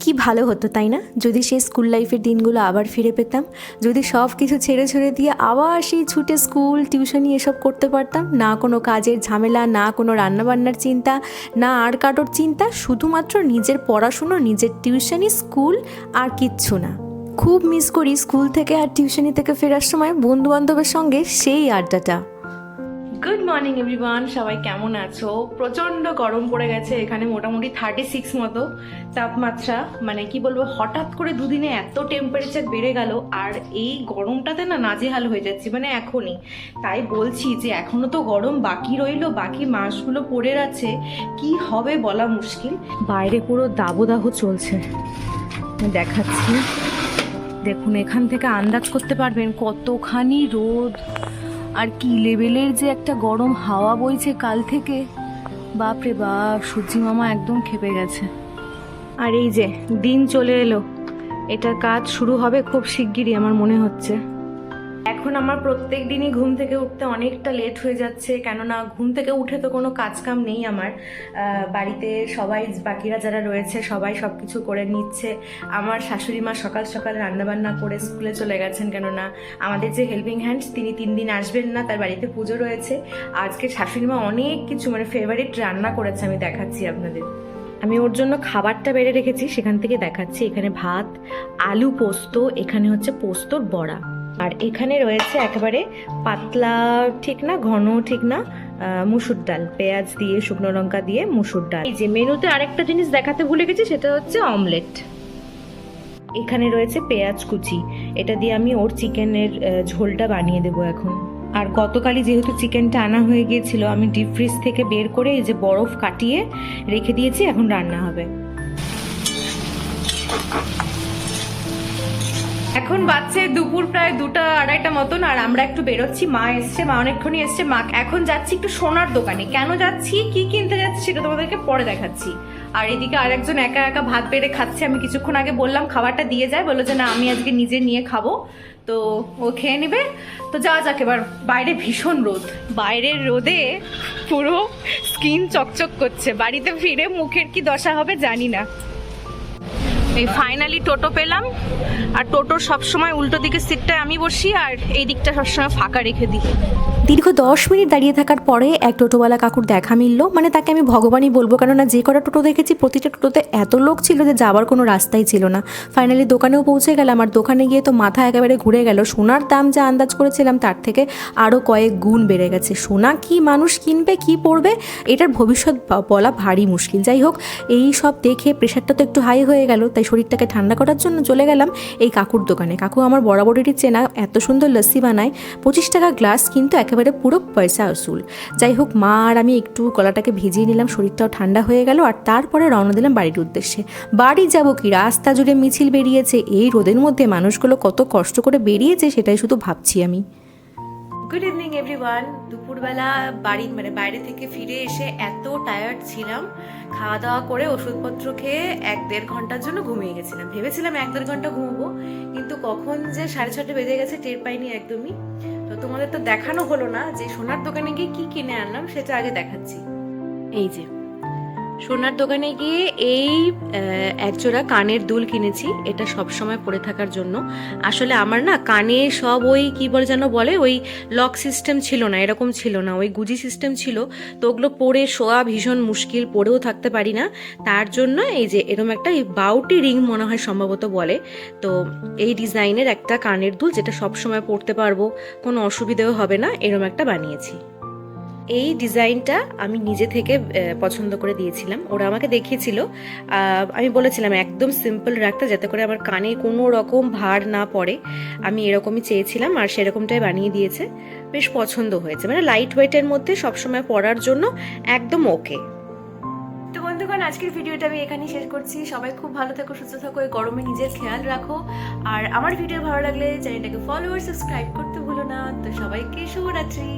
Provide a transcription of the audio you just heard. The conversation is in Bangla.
কি ভালো হতো, তাই না? যদি সেই স্কুল লাইফের দিনগুলো আবার ফিরে পেতাম, যদি সব কিছু ছেড়ে ছেড়ে দিয়ে আবার সেই ছুটে স্কুল টিউশনি এসব করতে পারতাম, না কোনো কাজের ঝামেলা, না কোনো রান্নাবান্নার চিন্তা, না আর কাটোর চিন্তা, শুধুমাত্র নিজের পড়াশুনো, নিজের টিউশনি স্কুল আর কিচ্ছু না। খুব মিস করি স্কুল থেকে আর টিউশনি থেকে ফেরার সময় বন্ধু বান্ধবের সঙ্গে সেই আড্ডাটা। গুড মর্নিং এভরিওয়ান সবাই কেমন আছো? প্রচণ্ড গরম পড়ে গেছে এখানে, মোটামুটি থার্টি সিক্স মতো তাপমাত্রা। মানে কি বলব, হঠাৎ করে দুদিনে এত টেম্পারেচার বেড়ে গেল, আর এই গরমটাতে না নাজেহাল হয়ে যাচ্ছি মানে এখনই। তাই বলছি যে, এখনও তো গরম বাকি রইল, বাকি মাসগুলো পড়ে আছে, কি হবে বলা মুশকিল। বাইরে পুরো দাবদাহ চলছে। দেখাচ্ছি। দেখুন, এখান থেকে আন্দাজ করতে পারবেন কতখানি রোদ। আর কি লেভেলের যে একটা গরম হাওয়া বইছে কাল থেকে? বাপরে বাপ, সূর্যি মামা একদম খেপে গেছে। আর এই যে, দিন চলে এলো। এটার কাজ শুরু হবে খুব শিগগিরই, আমার মনে হচ্ছে। এখন আমার প্রত্যেক দিনই ঘুম থেকে উঠতে অনেকটা লেট হয়ে যাচ্ছে, কেননা ঘুম থেকে উঠে তো কোনো কাজ কাম নেই আমার। বাড়িতে সবাই, বাকিরা যারা রয়েছে, সবাই সব কিছু করে নিচ্ছে। আমার শাশুড়ি মা সকাল সকাল রান্নাবান্না করে স্কুলে চলে গেছেন, কেননা আমাদের যে হেল্পিং হ্যান্ডস তিনি তিন দিন আসবেন না, তার বাড়িতে পুজো রয়েছে। আজকে শাশুড়ি মা অনেক কিছু মানে ফেভারিট রান্না করেছে, আমি দেখাচ্ছি আপনাদের। আমি ওর জন্য খাবারটা বেড়ে রেখেছি, সেখান থেকে দেখাচ্ছি। এখানে ভাত, আলু পোস্ত, এখানে হচ্ছে পোস্তর বড়া। আর এখানে রয়েছে একেবারে পাতলা, ঠিক না, ঘন, ঠিক না মুসুর ডাল। পেঁয়াজ দিয়ে, শুকনো লঙ্কা দিয়ে মুসুর ডাল। এই যে মেনুতে আরেকটা জিনিস দেখাতে ভুলে গেছি, সেটা হচ্ছে অমলেট। এখানে রয়েছে পেঁয়াজ কুচি। এটা দিয়ে আমি ওর চিকেনের ঝোলটা বানিয়ে দেবো এখন। আর গতকালই যেহেতু চিকেনটা আনা হয়ে গিয়েছিল, আমি ডিপ ফ্রিজ থেকে বের করে এই যে বরফ কাটিয়ে রেখে দিয়েছি, এখন রান্না হবে। এখন বাচ্চে দুপুর প্রায় দুটা আড়াইটা মতন, আর আমরা একটু বেরোচ্ছি। মা এসছে, মা অনেকক্ষণই এসছে। মা, এখন যাচ্ছি একটু সোনার দোকানে। কেন যাচ্ছি? কি কিনতে যাচ্ছি সেটা তোমাদেরকে পরে দেখাচ্ছি। আর এদিকে আরেকজন একা একা ভাত বেড়ে খাচ্ছে। আমি কিছুক্ষণ আগে বললাম, খাবারটা দিয়ে যায়। বলল যে, না, আমি আজকে নিজে নিয়ে খাব। তো ও খেয়ে নেবে। তো যাওয়া যাক এবার। বাইরে ভীষণ রোদ। বাইরের রোদে পুরো স্কিন চকচক করছে। বাড়িতে ফিরে মুখের কি দশা হবে জানি না। এই ফাইনালি টোটো পেলাম। আর টোটোর সবসময় উল্টো দিকে সিটটায় আমি বসি, আর এই দিকটা সবসময় ফাঁকা রেখে দিই। দীর্ঘ দশ মিনিট দাঁড়িয়ে থাকার পরে এক টোটোওয়ালা কাকুর দেখা মিলল। মানে তাকে আমি ভগবানই বলব, কেননা যে কটা টোটো দেখেছি, প্রতিটা টোটোতে এত লোক ছিল যে যাওয়ার কোনো রাস্তাই ছিল না। ফাইনালি দোকানেও পৌঁছে গেলাম, আর দোকানে গিয়ে তো মাথা একেবারে ঘুরে গেল। সোনার দাম যা আন্দাজ করেছিলাম, তার থেকে আরও কয়েক গুণ বেড়ে গেছে। সোনা কি মানুষ কিনবে, কি পড়বে, এটার ভবিষ্যৎ বলা ভারী মুশকিল। যাই হোক, এই সব দেখে প্রেশারটা তো একটু হাই হয়ে গেল, তাই শরীরটাকে ঠান্ডা করার জন্য চলে গেলাম এই কাকুর দোকানে। কাকু আমার বরাবরেরই চেনা, এত সুন্দর লস্যি বানায়, পঁচিশ টাকা গ্লাস, কিন্তু একেবারে পুরো পয়সা আসুল যাই হোক, মা আর আমি একটু গলাটাকে ভিজিয়ে নিলাম, শরীরটাও ঠান্ডা হয়ে গেল আর তারপরে রওনা দিলাম বাড়ির উদ্দেশ্যে। বাড়ি যাব কি? রাস্তা জুড়ে মিছিল বেরিয়েছে। এই রোদের মধ্যে মানুষগুলো কত কষ্ট করে বেরিয়েছে সেটাই শুধু ভাবছি আমি। গুড ইভিনিং এভরিওয়ান দুপুরবেলা বাড়ি মানে বাইরে থেকে ফিরে এসে এত টায়ার্ড ছিলাম। খাওয়া দাওয়া করে ওষুধপত্র খেয়ে এক দেড় ঘণ্টার জন্য ঘুমিয়ে গেছিলাম। ভেবেছিলাম এক দেড় ঘণ্টা ঘুমবো, কিন্তু কখন যে সাড়ে ছটা বেজে গেছে টের পাইনি একদমই। তো তোমাদের তো দেখানো হলো না যে সোনার দোকানে গিয়ে কি কিনে আনলাম সেটা আগে দেখাচ্ছি। এই যে। সোনার দোকানে গিয়ে এই একজোড়া কানের দুল কিনেছি। এটা সব সময় পরে থাকার জন্য। আসলে আমার না কানে সব ওই, কি বলে যেন বলে, ওই লক সিস্টেম ছিল না, এরকম ছিল না। ওই গুজি সিস্টেম ছিল। তো ওগুলো পরে শোয়া ভীষণ মুশকিল, পরেও থাকতে পারি না। তার জন্য এই যে এরকম একটা এই বাউটি রিং মনে হয় সম্ভবত বলে। তো এই ডিজাইনের একটা কানের দুল যেটা সব সময় পরতে পারব, কোনো অসুবিধেও হবে না এরকম একটা বানিয়েছি। এই ডিজাইনটা আমি নিজে থেকে পছন্দ করে দিয়েছিলাম। ওরা আমাকে দেখিয়েছিল। আমি বলেছিলাম, একদম সিম্পল রাখতে যাতে করে আমার কানে কোনো রকম ভার না পড়ে। আমি এরকমই চেয়েছিলাম আর সেরকমটাই বানিয়ে দিয়েছে। বেশ পছন্দ হয়েছে। মানে লাইট ওয়েটের মধ্যে সবসময় পরার জন্য একদম ওকে তো বন্ধুগণ, আজকের ভিডিওটা আমি এখানেই শেষ করছি। সবাই খুব ভালো থাকো, সুস্থ থাকো, এই গরমে নিজের খেয়াল রাখো। আর আমার ভিডিও ভালো লাগলে চ্যানেলটাকে ফলো আর সাবস্ক্রাইব করতে ভুলো না। তো সবাইকে শুভরাত্রি।